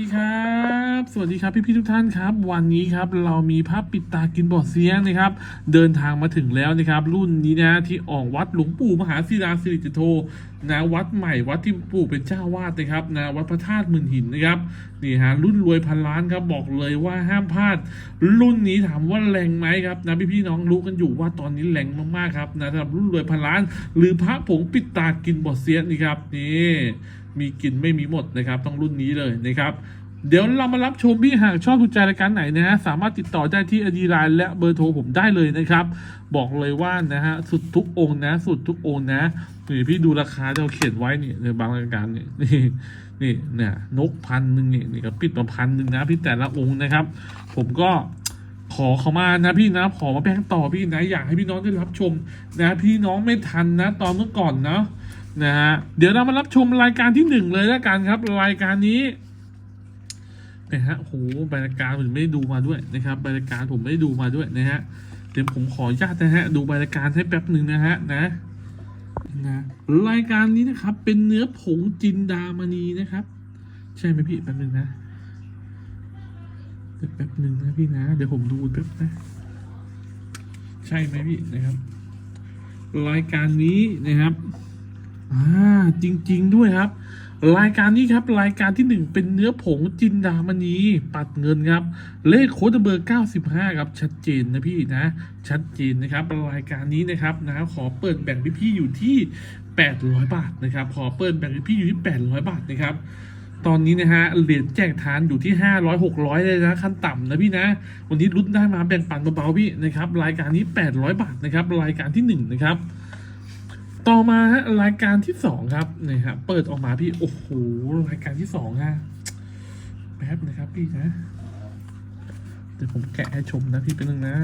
ดีครับ สวัสดีครับพี่พี่ๆทุกท่านครับ วันนี้ครับเรามีภาพปิดตากินบอดเสียงนะครับ เดินทางมาถึงแล้วนะครับ รุ่นนี้นะที่ออกวัดหลวงปู่มหาศิลาสิริจิตโทนะวัดใหม่วัดที่ปู่เป็นเจ้าวาดนะครับนะวัดพระธาตุมืนหินนะครับนี่ฮะรุ่นรวยพันล้านครับบอกเลยว่าห้ามพลาด รุ่นนี้ถามว่าแรงไหมครับนะพี่พี่ๆน้องรู้กันอยู่ว่าตอนนี้แรงมากๆครับนะสำหรับรุ่นรวยพันล้าน หรือพระผงปิดตากินบอดเสียงนี่ครับนี่ มีกินไม่มีหมดนะครับ ต้องรุ่นนี้เลยนะครับ เดี๋ยวเรามารับชมพี่หากชอบถูกใจรายการไหนนะฮะสามารถติดต่อได้ที่อดีไลน์และเบอร์โทรผมได้เลยนะครับ บอกเลยว่านะฮะสุดทุกองนะ สุดทุกองนะนี่พี่ดูราคาที่เราเขียนไว้นี่ในบางรายการนี่นี่นี่เนี่ยนกพันหนึ่งนี่นี่ก็ปิดมาพันหนึ่งนะพี่แต่ละองค์นะครับ ผมก็ขอเขามานะพี่นะขอมาแบ่งต่อพี่นะอยากให้พี่น้องได้รับชมนะพี่น้องไม่ทันนะ ตอนเมื่อก่อนเนาะ นะฮะเดี๋ยวเรามารับชมรายการที่หนึ่งเลยแล้วกันครับ รายการนี้นะฮะโอ้โหรายการผมไม่ได้ดูมาด้วยนะครับรายการผมไม่ได้ดูมาด้วยนะฮะเดี๋ยวผมขออนุญาตนะฮะดูรายการให้แป๊บหนึ่งนะฮะนะนะรายการนี้นะครับเป็นเนื้อผงจินดามณีนะครับ ใช่ไหมพี่แป๊บหนึ่งนะแป๊บหนึ่งนะพี่นะ เดี๋ยวผมดูแป๊บนะ ใช่ไหมพี่นะครับ รายการนี้นะครับ อ่าจริง ๆ ด้วยครับ รายการนี้ครับรายการที่หนึ่งเป็นเนื้อผงจินดามณีปัดเงินครับ เลขโค้ดเบอร์ 95 ครับ ชัดเจนนะพี่นะ ชัดเจนนะครับรายการนี้นะครับนะขอเปิดแบ่งพี่ๆอยู่ที่ 800 บาทนะครับ ขอเปิดแบ่งพี่ๆอยู่ที่ 800 บาทนะครับตอนนี้นะฮะเหรียญแจกทานอยู่ที่ห้าร้อยหกร้อยเลยนะขั้นต่ำนะพี่นะ วันนี้รุ่นได้มาแบ่งปันเบาๆพี่นะครับรายการนี้แปดร้อยบาทนะครับรายการที่หนึ่งนะครับ ต่อมาฮะรายการที่สองครับนี่ฮะเปิดออกมาพี่ โอ้โหรายการที่สองฮะแป๊บนะครับพี่นะเดี๋ยวผมแกะให้ชมนะพี่เป็นหนึ่งนะ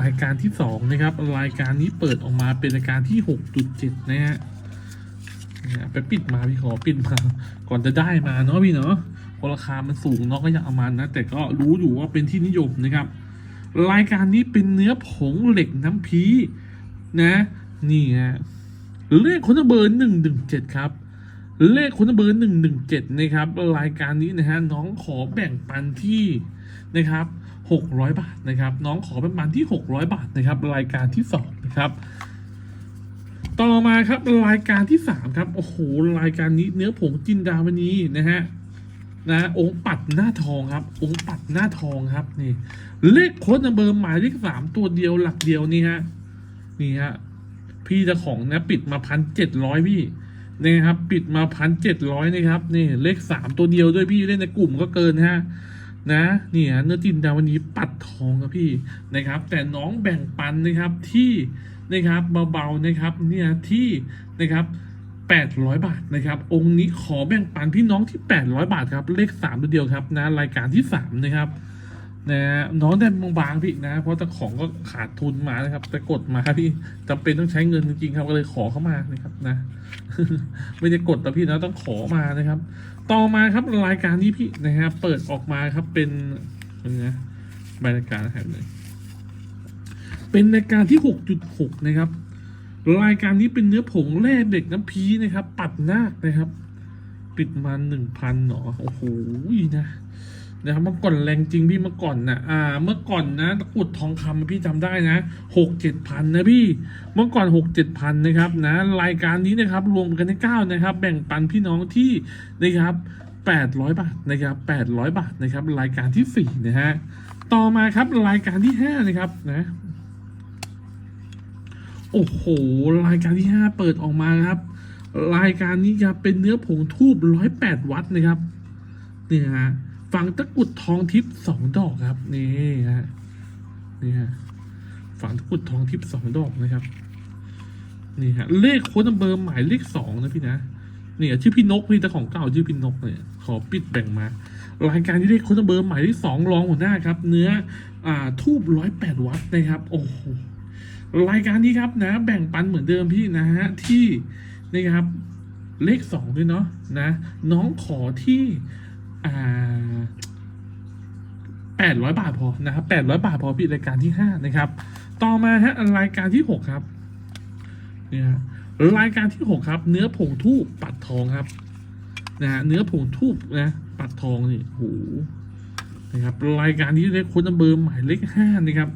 รายการที่สองนะครับ รายการนี้เปิดออกมาเป็นรายการที่หกจุดเจ็ดนะฮะเนี่ยไปปิดมาพี่ขอปิดมาก่อนจะได้มาเนาะพี่เนาะเพราะราคามันสูงเนาะก็อยากเอามานะแต่ก็รู้อยู่ว่าเป็นที่นิยมนะครับ รายการนี้เป็นเนื้อผงเหล็กน้ำพีนะ นี่ฮะเลขคนเบอร์หนึ่งหนึ่งเจ็ดครับ เลขคนเบอร์หนึ่งหนึ่งเจ็ดนะครับ รายการนี้นะฮะน้องขอแบ่งปันที่นะครับหกร้อยบาทนะครับ น้องขอแบ่งปันที่หกร้อยบาทนะครับ รายการที่สองนะครับต่อมาครับรายการที่สามครับ โอ้โห รายการนี้เนื้อผงจินดามณีนะฮะ นะองค์ปัดหน้าทองครับ องค์ปัดหน้าทองครับนี่ เลขโค้ดนัมเบอร์หมายเลขสามตัวเดียวหลักเดียวนี่ฮะนี่ฮะพี่เจ้าของนะปิดมาพันเจ็ดร้อยพี่นี่ครับปิดมาพันเจ็ดร้อยนะครับนี่เลขสามตัวเดียวด้วยพี่เล่นในกลุ่มก็เกินฮะนะนี่ฮะเนื้อจินดาวันนี้ปัดทองครับพี่นะครับ แต่น้องแบ่งปันนะครับที่นะครับเบาๆนะครับเนี่ยที่นะครับ 800 บาทนะครับ องค์นี้ขอแบ่งปันพี่น้องที่ 800 บาทครับ เลข3ตัวเดียวครับนะรายการที่ 3 นะครับนะน้องได้บางๆพี่นะ เพราะแต่ของก็ขาดทุนมานะครับ แต่กดมาพี่จำเป็นต้องใช้เงินจริงๆครับก็เลยขอเข้ามานะครับนะ ไม่ได้กดแต่พี่นะต้องขอมานะครับ ต่อมาครับรายการนี้พี่นะครับเปิดออกมาครับเป็นเป็นไงบรรยากาศนะครับเลยเป็นรายการที่หกจุดหกนะครับ รายการนี้เป็นเนื้อผงแร่เด็กน้ำพีนะครับ ปัดนาคนะครับ ปิดมาหนึ่งพันหนอโอ้โหนะนะครับเมื่อก่อนแรงจริงพี่เมื่อก่อนนะอ่า เมื่อก่อนนะตะกุดทองคำพี่จำได้นะหกเจ็ดพันนะพี่เมื่อก่อนหกเจ็ดพันนะครับนะรายการนี้นะครับรวมกันในเก้านะครับ แบ่งปันพี่น้องที่นะครับแปดร้อยบาทนะครับแปดร้อยบาทนะครับ รายการที่สี่นะฮะต่อมาครับรายการที่ห้านะครับนะ โอ้โห รายการที่ห้าเปิดออกมาครับ รายการนี้ครับเป็นเนื้อผงทูบร้อยแปดวัตต์นะครับเนี่ฮะฝังตะกุดทองทิพย์สองดอกครับนี่ฮะนี่ฮะฝังตะกุดทองทิพย์สองดอกนะครับนี่ฮะเลขโค้ดนัมเบอร์หมายเลขสองนะพี่นะเนี่ยชื่อพี่นกพี่แต่ของเก่าชื่อพี่นกเนี่ยขอปิดแบ่งมา รายการที่เลขโค้ดนัมเบอร์หมายเลขสองรองหัวหน้าครับ เนื้ออ่าทูบร้อยแปดวัตต์นะครับ โอ้โห รายการนี้ครับนะ แบ่งปันเหมือนเดิมพี่นะฮะที่นะครับเลขสองด้วยเนาะนะ น้องขอที่อ่าแปดร้อยบาทพอนะครับแปดร้อยบาทพอพี่รายการที่ห้านะครับ ต่อมาฮะรายการที่หกครับเนี่ยรายการที่หกครับ เนื้อผงทูบปัดทองครับนะฮะเนื้อผงทูบนะปัดทองนี่โอ้โหนะครับรายการนี้เลขค้นเบอร์หมายเลขห้านะครับ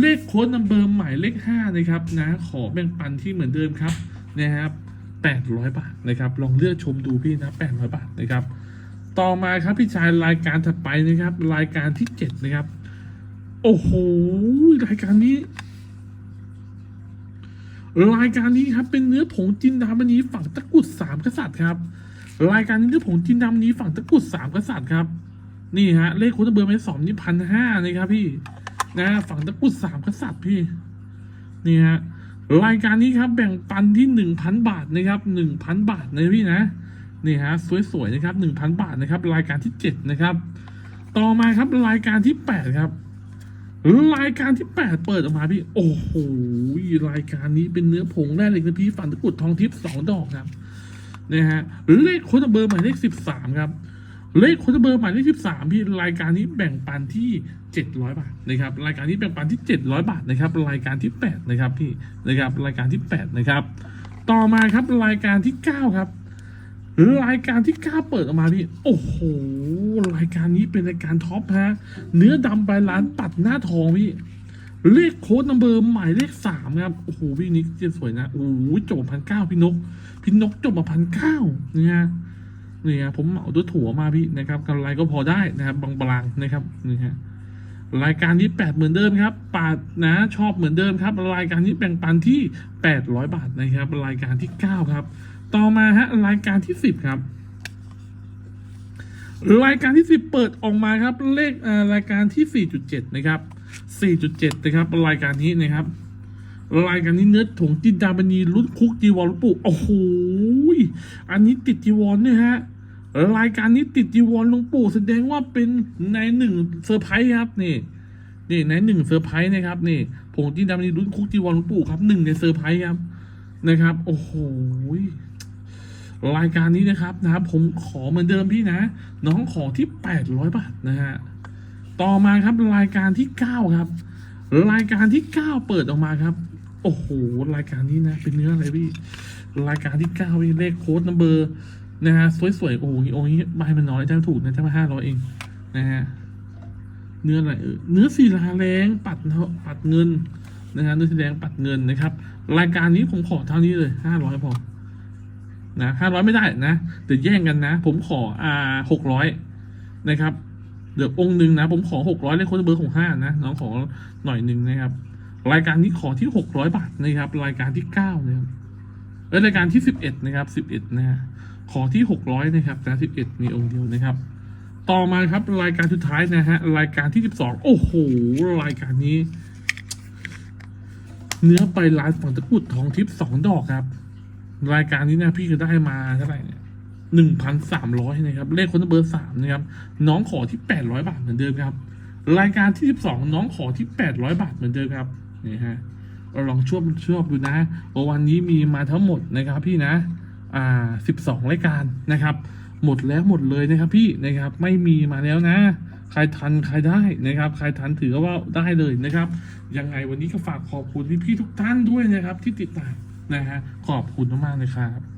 เลขโค้ดนัมเบอร์หมายเลขห้านะครับนะขอแบ่งปันที่เหมือนเดิมครับนะครับแปดร้อยบาทนะครับลองเลือกชมดูพี่นะแปดร้อยบาทนะครับ ต่อมาครับพี่ชายรายการถัดไปนะครับ รายการที่เจ็ดนะครับ โอ้โหรายการนี้ รายการนี้ครับเป็นเนื้อผงจินดามณีฝั่งตะกุดสามกษัตริย์ครับ รายการนี้เนื้อผงจินดามณีฝั่งตะกุดสามกษัตริย์ครับ นี่ฮะเลขโค้ดเบอร์ไม่สองนี่พันห้านะครับพี่ นะฝั่งตะกุดสามกษัตริย์พี่นี่ฮะรายการนี้ครับแบ่งปันที่หนึ่งพันบาทนะครับหนึ่งพันบาทนะพี่นะนี่ฮะสวยๆนะครับหนึ่งพันบาทนะครับ รายการที่เจ็ดนะครับ ต่อมาครับรายการที่แปดครับรายการที่แปดเปิดออกมาพี่ โอ้โหรายการนี้เป็นเนื้อผงแร่เหล็กนะพี่ฝันตะกุดทองทิพย์สองดอกครับนะฮะเลขค้ดเบอร์หมายเลขสิบสามครับ เลขโค้ดเบอร์หมายเลขสิบสามพี่รายการนี้แบ่งปันที่เจ็ดร้อยบาทนะครับรายการนี้แบ่งปันที่เจ็ดร้อยบาทนะครับรายการที่แปดนะครับพี่นะครับรายการที่แปดนะครับต่อมาครับรายการที่เก้าครับรายการที่เก้าเปิดออกมาพี่ โอ้โห รายการนี้เป็นรายการท็อปฮะ เนื้อดำใบล้านปัดหน้าทองพี่ เลขโค้ดนัมเบอร์หมายเลขสามครับ โอ้โหพี่นิกเจนสวยนะ โอ้โหจบพันเก้าพี่นก พี่นกจบมาพันเก้าเนี่ย นี่ยผมเหมาตัวถั่วมาพี่นะครับกำไรก็พอได้นะครับบางๆนะครับนี่ฮะรายการที่แปดเหมือนเดิมครับปาดนะชอบเหมือนเดิมครับ รายการนี้แบ่งปันที่แปดร้อยบาทนะครับ รายการที่เก้าครับ ต่อมาฮะรายการที่สิบครับรายการที่สิบเปิดออกมาครับ เลขอ่ารายการที่สี่จุดเจ็ดนะครับสี่จุดเจ็ดนะครับรายการนี้นะครับ รายการนี้เนื้อถงจินดามณีรุ่นคุกจีวรลวงปู่โอ้โหอันนี้ติดจีวรเนี่ยฮะรายการนี้ติดจีวรลงปู่แสดงว่าเป็นในหนึ่งเซอร์ไพรส์ครับนี่นี่ในหนึ่งเซอร์ไพรส์นะครับนี่ผงจินดามณีรุ่นคุกจีวรลวงปู่ครับหนึ่งในเซอร์ไพรส์ครับนะครับ โอ้โหรายการนี้นะครับนะครับ ผมขอเหมือนเดิมพี่นะ น้องขอที่แปดร้อยบาทนะฮะต่อมาครับรายการที่เก้าครับ รายการที่เก้าเปิดออกมาครับ โอ้โห รายการนี้นะ เป็นเนื้ออะไรพี่ รายการที่เก้าพี่เลขโค้ดนัมเบอร์นะฮะ สวยๆ โอ้โหโอ้ยใบมันน้อยแทบถูกนะแทบมาห้าร้อยเอง นะฮะ เนื้ออะไรเออเนื้อสีลาแรงปัดเปัดเงินนะฮะเนื้อสีแดงปัดเงินนะครับ รายการนี้ผมขอเท่านี้เลยห้าร้อยพอ นะห้าร้อยไม่ได้นะเดี๋ยวแย่งกันนะ ผมขออ่าหกร้อยนะครับ เดี๋ยวองค์หนึ่งนะ ผมขอหกร้อยเลขคนเบอร์ของห้านะ น้องขอหน่อยหนึ่งนะครับ รายการนี้ขอที่หกร้อยบาทนะครับ รายการที่เก้านะครับเออรายการที่สิบเอ็ดนะครับสิบเอ็ดนะฮะขอที่หกร้อยนะครับนะสิบเอ็ดมีองค์เดียวนะครับ ต่อมาครับรายการสุดท้ายนะฮะรายการที่สิบสองโอ้โหรายการนี้ เนื้อไปลานฝั่งตะกุดทองทิพย์สองดอกครับ รายการนี้นะพี่ก็ได้มาเท่าไหร่เนี่ยหนึ่งพันสามร้อยนะครับ เลขคนเบอร์สามนะครับ น้องขอที่แปดร้อยบาทเหมือนเดิมครับ รายการที่สิบสองน้องขอที่แปดร้อยบาทเหมือนเดิมครับ นี่ฮะเราลองช่วบช่วยดูนะโอวันนี้มีมาทั้งหมดนะครับพี่นะ อ่าสิบสองรายการนะครับ หมดแล้วหมดเลยนะครับพี่นะครับไม่มีมาแล้วนะ ใครทันใครได้นะครับ ใครทันถือว่าได้เลยนะครับ ยังไงวันนี้ก็ฝากขอบคุณพี่ๆทุกท่านด้วยนะครับ ที่ติดตามนะฮะขอบคุณมากๆเลยครับ